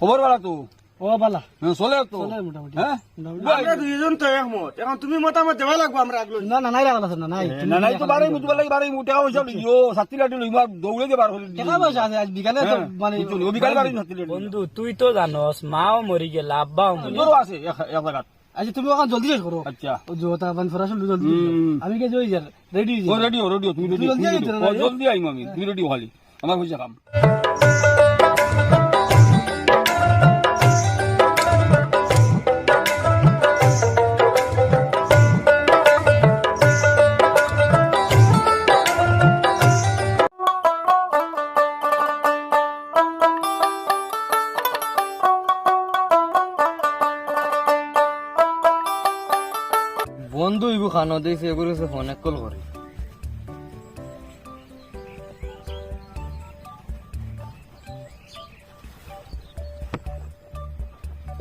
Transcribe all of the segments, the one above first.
খবর বালা তো? ও বালা। হ্যাঁ, চলে তো? মোটামুটি। হ্যাঁ? আমরা দুইজন তো একমত এখন তুমি মতামত দেওয়া লাগবো আমরা আগলো। না না নাই লাগা আছে না নাই। না নাই তো বারে মুতবা লাগি বারে মুতে হইছে সাতটি লাটি লইবা দৌড়ে যে বার হলি। টাকা পয়সা আছে আজ বিকালে তো মানে ও বিকাল বারে সাতটি লাটি বন্ধু তুই তো জানস মাও মরি গেল আব্বাও মরি সুন্দরও আছে এক এক জায়গাত। তুমি ওখান জলদি শেষ করো। আচ্ছা। ও জোতা বান ফরাসল জলদি আমি কে জই যার রেডি ও রেডিও রেডিও তুমি রেডি জলদি আইম আমি তুমি রেডি খালি। আমার হইছে কাম বন্ধু ইবু খানো দিয়েছে এগুলো ফোনে কল করি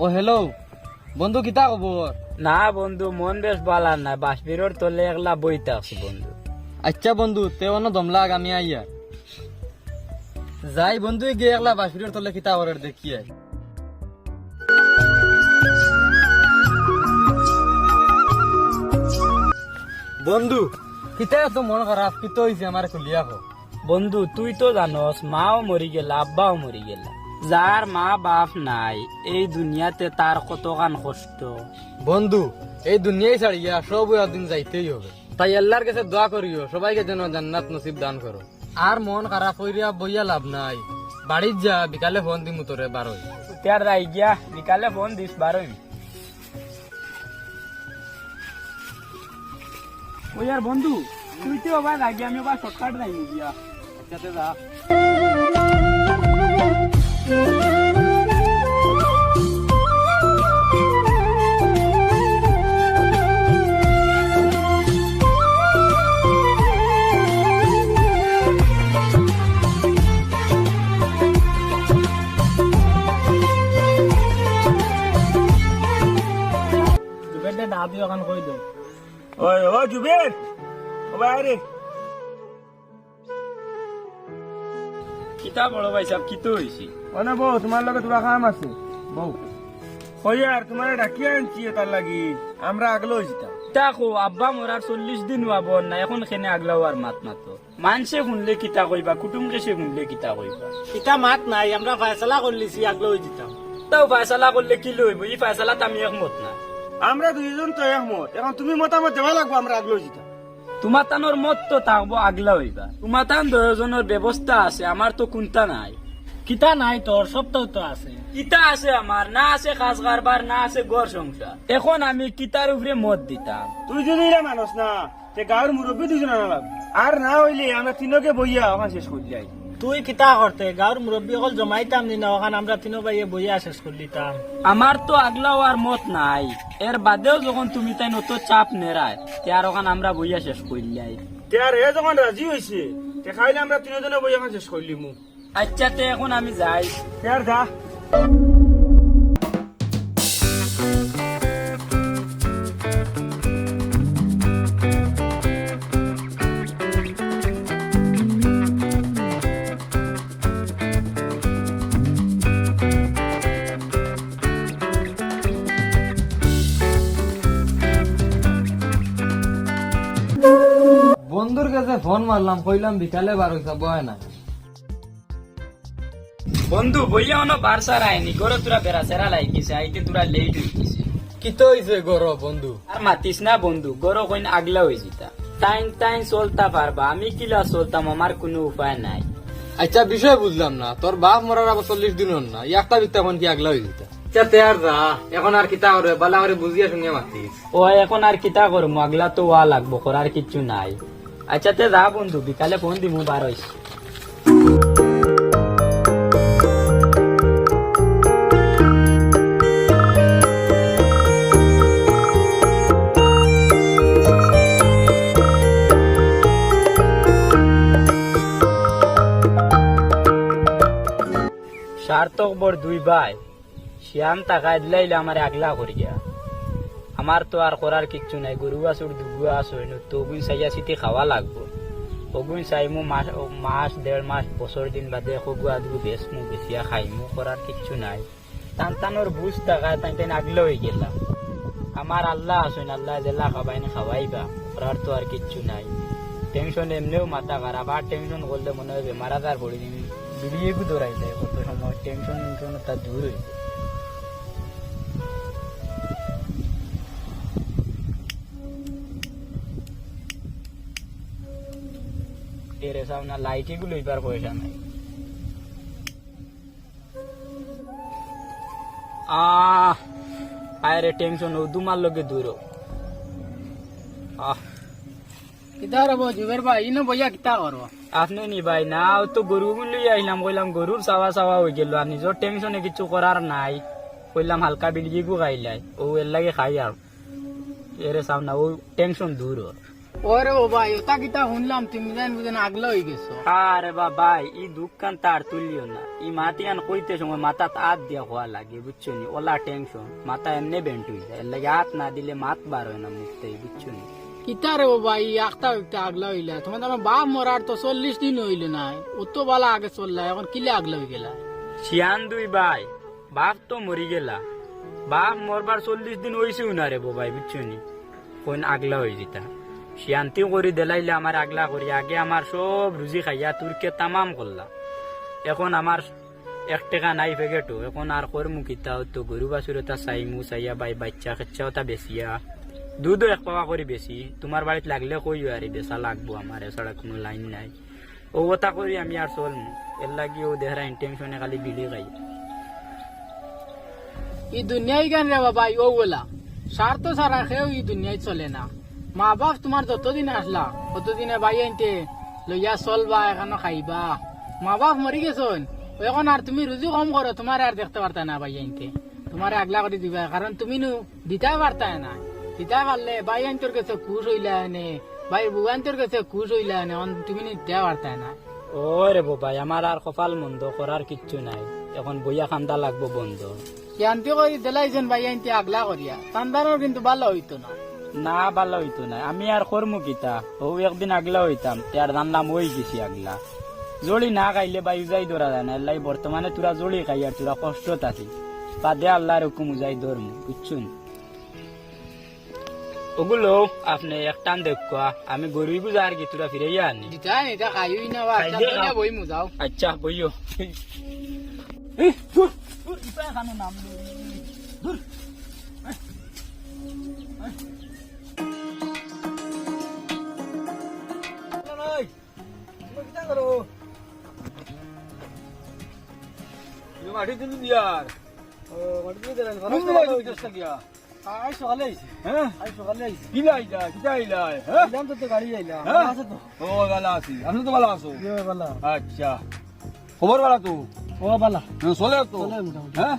ও হ্যালো বন্ধু কিতা খবর না বন্ধু মন বেশ বালা না বাসবিরোর তলে একলা বইতে আছি বন্ধু। আচ্ছা বন্ধু তেও না দমলা আমি আইয়া। যাই বন্ধু গিয়ে একলা বাসপিরিয়র তলে কিতা করে দেখি আই বন্ধু। কিতা তো মন খারাপ কিতো হইছে আমার খুলিয়া কো বন্ধু তুই তো জানস মাও মরি গেল আব্বাও মরি গেল। যার মা বাপ নাই এই দুনিয়াতে তার কতখান কষ্ট? বন্ধু এই দুনিয়ায় ছাড়িয়া সব একদিন যাইতেই হবে। তাই আল্লাহর কাছে দোয়া করিও সবাইকে যেন জান্নাত নসিব দান করো আর মন খারাপ হইয়া বইয়া লাভ নাই। বাড়ির যা বিকালে ফোন দিমু তোরে বারোই তার রাই গিয়া বিকালে ফোন দিস বারোই ওই আর বন্ধু, তুই তো আবার রাগি, আমি আবার শর্টকাট নাই গিয়া যাতে যা। দা দিও কান কই দাও? ওই ও জুবের ও বাইরে। কিতা বড় ভাই সাহেব কিতো হয়েছি অনে বউ তোমার লগে তোরা কাম আছে। বউ ওই আর তোমার ডাকিয়ে আনছি তার লাগি। আমরা আগলো যেতাম। দেখো আব্বা মরার চল্লিশ দিন হওয়াব না এখন খেনে আগলাও আর মাত মাতো। মানসে শুনলে কিতা কইবা কুটুম কেসে শুনলে কিতা কইবা। কিতা মাত নাই আমরা ফয়সালা করলিছি আগলো হই দিতাম তাও ফায়সালা করলে কি লইব ই ফায়সালাত আমি একমত না। আমরা দুইজন তো একমত। এখন তুমি মতামত দেওয়া লাগবো আমরা আগলো যেতাম তোমার তানোর মত তো থাকব আগলা হইবা। তোমার তান দশজনের ব্যবস্থা আছে আমার তো কোনটা নাই। কিতা নাই তোর সব তো আছে। কিতা আছে আমার? না আছে খাস কারবার না আছে গড় সংসার। এখন আমি কিতার উপরে মত দিতাম। তুই যদি এরা মানুষ না তে গাঁর মুরব্বী দুজন আনা লাগবে। আর না হইলে আমরা তিনকে বইয়া ওখান শেষ করলি আই তুই কিতা করতে? গাঁর মুরব্বী অকল জমাইতাম দিন না ওখান আমরা তিনো ভাইয়ে বইয়া শেষ করলিতাম। আমার তো আগলাও আর মত নাই। এর বাদেও যখন তুমি তাই নত চাপ নেরায় তে আর ওখান আমরা বইয়া শেষ করলাই তে আর এ যখন রাজি হয়েছে তে খাইলে আমরা তিনজনে বইয়া শেষ করলিমু আচ্ছা তে এখন আমি যাই। তে আর যা। ফোন মারলাম কইলাম বিকালে বার হইতা বয় না বন্ধু বইয়া অন বারসার আইনি গরো তোরা বেড়া সেরা লাইকিছে আইতে তোরা লেট হইকিছে কিতো হইছে গর বন্ধু? আর মাতিস না বন্ধু গরো কইন আগলা হয়ে যেতা টাইম টাইম চলতা পারবা আমি কিলা চলতাম আমার কোনো উপায় নাই। আচ্ছা বিষয় বুঝলাম না তোর বাপ মরার আবার চল্লিশ দিন হল না একটা বিত্তা এখন কি আগলা হয়ে যেত আচ্ছা তে যা এখন আর কিতা করে বালা করে বুঝিয়া শুনিয়া মাতিস। ও এখন আর কিতা করব আগলা তো ওয়া লাগবো করার কিচ্ছু নাই। আচ্ছা তে যা বন্ধু, বিকালে ফোন দিমু বার হইছে। সার্থক বর দুই ভাই শ্যাম টাকায় দিলাইলে আমার আগলা করিয়া। আমার তো আর করার কিচ্ছু নাই। গরু আসুর দুগু আসুর তগুন চাইয়া চিটি খাওয়া লাগবো। চাই মো মাস মাস দেড় মাস বছর দিন বাদে সগু আদগু বেচ মো বেচিয়া খাই মো করার কিচ্ছু নাই। টান টানোর বুঝ থাকায় তাই তাই আগলে হয়ে গেলাম আমার আল্লাহ আসুন আল্লাহ জেলা খাবাই না খাওয়াইবা ওরার তো আর কিচ্ছু নাই। টেনশন এমনিও মাথা খারাপ আর টেনশন করলে মনে হয় মারা তার পড়ে দিন বিড়িয়ে দৌড়াই যায়, কত সময় টেনশন টেনশন তার দূর হয়ে এর সামনে লাইটে গুলো এবার পয়সা নাই। আহ আরে টেনশন ও দুমার লগে দূর আহ। কিতা রব জুবের ভাই ইনো বইয়া কিতা করো আপনি নি ভাই না ও তো গরু গুলি আইলাম কইলাম গরুর চাওয়া চাওয়া হয়ে গেল আর নিজের টেনশনে কিছু করার নাই। কইলাম হালকা বিলগি গু খাইলাই ও এর লাগে খাই আর এরে সামনা ও টেনশন দূর ওর। ভাই ওটা কিতা শুনলাম তুমি জান বুঝেন আগলে হয়ে গেছো। আরে বা ভাই ই দুঃখান তার তুলিও না। ই মাতিয়ান কইতে সময় মাথা হাত দিয়া হওয়া লাগে বুঝছ নি? ওলা টেনশন মাথা এমনি বেন্ট হয়ে যায়। লাগে হাত না দিলে মাত বার হয় না মুখতে বুঝছ নি? কিতা রে ও ভাই একটা একটা আগলা হইলা। তোমার তোমার বাপ মরার তো চল্লিশ দিন হইল নাই। ও তো বালা আগে চললা এখন কিলে আগলা হয়ে গেলা? শিয়ান দুই ভাই বাপ তো মরি গেলা। বাপ মরবার চল্লিশ দিন হয়েছেও না রে ভাই বুঝছ নি? কোন আগলা হয়ে যেতা। শিয়ান্তি করি দেলাইলে আমার আগলা করি আগে আমার সব রুজি খাইয়া তুরকে তামাম করলা এখন আমার এক টাকা নাই পেকেটও এখন আর করমু কিতা তো গরু বাছুর তা চাইমু চাইয়া, বাই বাচ্চা খেচ্চাও তা বেচিয়া। দুধও এক পাওয়া করে বেশি তোমার বাড়িত লাগলে কইও আরে বেচা লাগবো আমার এছাড়া কোনো লাইন নাই। ও কথা করি আমি আর চলমু এর লাগি ও দেহরা ইন্টেনশনে খালি বিলি খাই। এই দুনিয়ায় গান রে বাবা ও বলা। স্বার্থ ছাড়া খেয়েও এই দুনিয়ায় চলে না। মা বাপ তোমার যতদিন আসলা ততদিনে ভাই আনতে লইয়া চলবা এখানে খাইবা। মা বাপ মরি গেছন এখন আর তুমি রুজু কম করো তোমার আর দেখতে পারতা না ভাই আনতে তোমার আগলা করে দিবা কারণ তুমি নু দিতে পারতা না দিতে পারলে ভাই আনতর কাছে খুশ হইলা নে ভাই বুয়ান্তর কাছে খুশ হইলা নে তুমি দিতে পারতা না ও রে বাবাই আমার আর কপাল মন্দ করার কিচ্ছু নাই। এখন বইয়া খান্দা লাগবো বন্ধ। শান্তি করে দিলাইছেন ভাই আনতে আগলা করিয়া। সন্তানের কিন্তু ভালো হইতো না। না ভালো হইতো না। আমি আর করমু কিতা ও একদিন আগলা হইতাম তার জানলাম ওই গেছি আগলা। জড়ি না খাইলে বা উজাই ধরা যায় না এলাই বর্তমানে তোরা জড়ি খাই আর তোরা কষ্টত আছি। বাদে আল্লাহর হুকুম উজাই ধরমু বুঝছুন? ওগুলো আপনি একটান দেখা আমি গরিব বুঝা আর কি তোরা ফিরে আনি। দিতা এটা না বা খাই দে, খাও। বই মুজাও আচ্ছা বইও মাটি দিন দিয়ার কোন মাটি দিতে গিয়া আজ সকালে আইছি। হ্যাঁ? আজ সকালে আইছি। কি লাইলা কি লাইলা হ্যাঁ? এলাম তো তো গাড়ি আইলাম হ্যাঁ? আছে তো? ও ভালো আছি। আপনি তো ভালো আছো। বালা আচ্ছা। খবর ভালো তো? ও বালা হ্যাঁ, চলে তো চলে মোটামুটি। হ্যাঁ?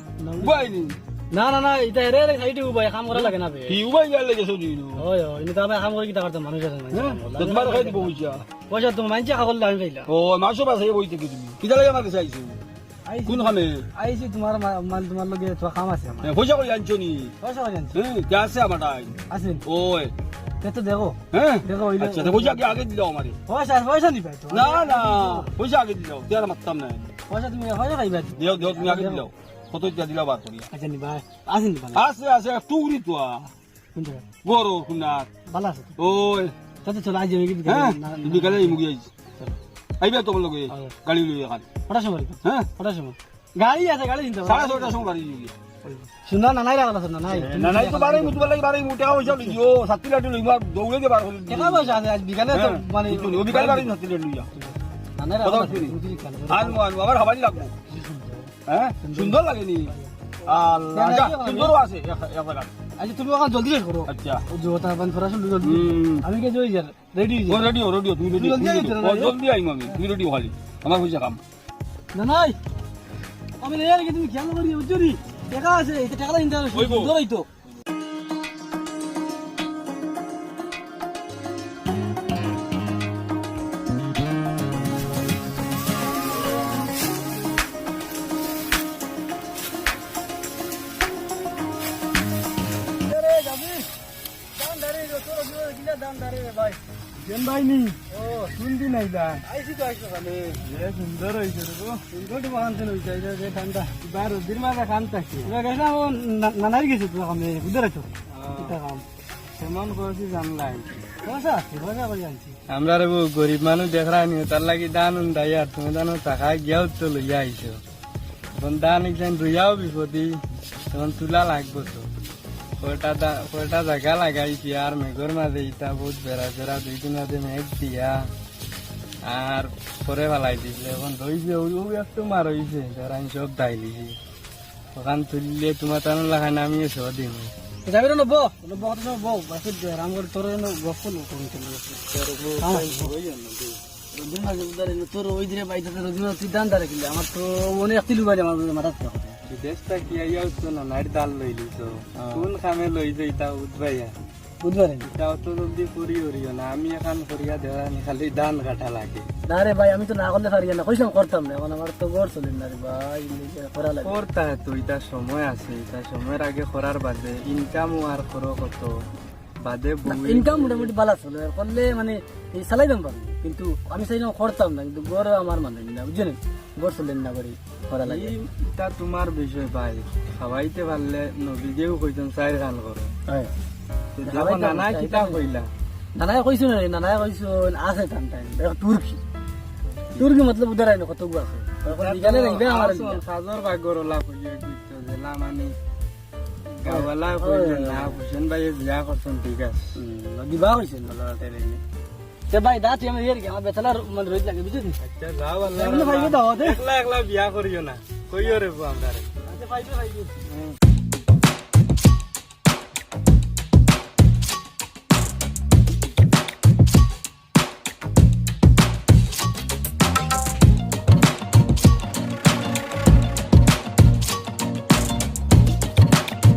না না না এটা হেরে হেরে খাইতে উবাই কাম করা লাগে না বে। কি উবাই গেলে গেছো দিন ওই ওই ইনি তারপরে কাম করে কিটা করতে মানুষ আছে। তো তোমার খাই দিব বুঝা পয়সা তুমি মানছে খাগল আমি পাইলা ও মাসো পাশে বইতে কি তুমি। কিটা লাগে আমার কাছে আইছো। কোন খামে? আইছি তোমার মা- মানে তোমার লগে তোমার কাম আছে আমার পয়সা করে আনছো নি? পয়সা করে আনছি। হ্যাঁ কে আছে আমার টাই আছে। ওই তে তো দেখো। হ্যাঁ দেখো ওইলে আচ্ছা তো পয়সা কি আগে দিলাও আমারে? পয়সা পয়সা নিবে তো না না পয়সা আগে দিলাও দেয়ার মারতাম না পয়সা তুমি পয়সা খাইবা। দেও দেও তুমি আগে দিলাও কত দিয়া দিলাও বার করিয়া? আচ্ছা নিবা আছে নিবা আছে আছে টুকরি তো। কোন জায়গা বড় কুনার। ভালো আছে ওই। তাতে চলো আজ কি হ্যাঁ তুমি মুগি আইছি। আইবা তোমার লগে। গাড়ি লই এখন। কটার সময় হ্যাঁ। কটার সময়? গাড়ি আছে গাড়ি চিন্তা সাড়ে ছটার সময় বাড়ি যাবি সুন্দর না নাই রাখা না নাই না নাই তো বারে মুতবার লাগি বারে মুটে পয়সা লিও সাতটি লাটি লইবা দৌড়ে দিয়ে বার করে টাকা পয়সা আছে? আজ বিকালে তো মানে ও বিকাল বারে সাতটি লাটি লইয়া। না নাই কথা রাখা শুনি। বুঝলি কেন? আনব আনব আমার হাবানি লাগবো। হ্যাঁ সুন্দর লাগেনি? সুন্দরও আছে। আজ তুমি ওখানে জলদি শেষ করো আচ্ছা জোতা বান ফরাস জলদি আমি কে জই যার রেডি ও রেডিও রেডিও তুমি রেডিও জলদি আইতে না, আমি তুমি রেডিও খালি আমার পয়সা কাম না নাই আমি রে তুমি খেয়াল করি বুঝছ নি টাকা আছে নিতে হবে হইবো। সুন্দর হইতো দাম দাঁড়িয়ে দাম দাঁড়িয়ে ভাই। কেন ভাই নি? ও। কোন দিন আইলা আইছি তো আইছো কালে এ সুন্দর হয়েছে রে গো। সুন্দর তো বাগান তেন হইছে এটা যে ঠান্ডা। বার দিন মাঝে খান থাকি এবার গেছে ও নানার গেছে তো কামে বুঝতে রাখছো এটা কাম কেমন করছি জানলাই। আছে আমরা রে গরিব মানুষ দেখরা নি তার লাগি দান আর তুমি দানো টাকা গিয়াও তো লইয়া আইছো। এখন দান একজন রইয়াও বিপদি তখন তুলা লাগবো তো। কয়টা দা- জায়গা লাগাইছি আর মেঘর মাঝে ইটা বহুত বেড়া বেড়া দুই দিন মাঝে মেঘ দিয়া আর পরে ফেলাই দিছিলে এখন রইছে ওই ওই একটু মার হইছে ধর আমি সব দাই লিছি ওখান তুললে তোমার তানো লাগাই নামিয়েছো দিন যাবি না বো বো সময় বো বাসে রাম করে তোর জন্য গপ করল কোন চলে রোদিন মাঝে উদারে তোর ওই দিনে বাইতে তুই দান দাঁড়ে আমার তো অনেক তিলু বাজে আমার মাথা বিদেশটা কি আইয়া তো না নাইট দাল লইলি তো কোন খামে উঠবাইয়া বুঝবারে এটা অত জলদি করি হরিও না আমি এখন করিয়া দেওয়া খালি ধান কাটা লাগে না রে ভাই আমি তো না করলে পারি না কইসাম করতাম না এখন আমার তো গড় চলেন না রে ভাই করা লাগে করতা তো এটা সময় আছে এটা সময়ের আগে করার বাদে ইনকাম আর করো কত বাদে ইনকাম মোটামুটি ভালো চলে করলে মানে এই চালাই দাম পারব কিন্তু আমি সেই জন্য করতাম না কিন্তু গড় আমার মানে না বুঝলেন? গড় চলেন না করি করা লাগে। এটা তোমার বিষয় ভাই। খাওয়াইতে পারলে নবীদেও কইতেন চার গান করো। নানা কিতা কইলা। নানায় কইছো না নানায় কইছো আছে টান টাইম তুর্কি। তুর্কি মতলব উদার আইনো কত আছে সাজর ভাগ্যর ওলা কইয়ে কইতো জেলা মানে গাওয়ালা কইলে না হুসেন ভাই বিয়া করছেন ঠিক আছে। দিবা কইছে তে ভাই দা তুই আমার ইয়ার কি আমার বেতলার মানে রইত লাগে বুঝছিস আচ্ছা যাও আল্লাহ এমনি দাও দে একলা একলা বিয়া করিও না কইও রে আমরা আচ্ছা ভাই ভাই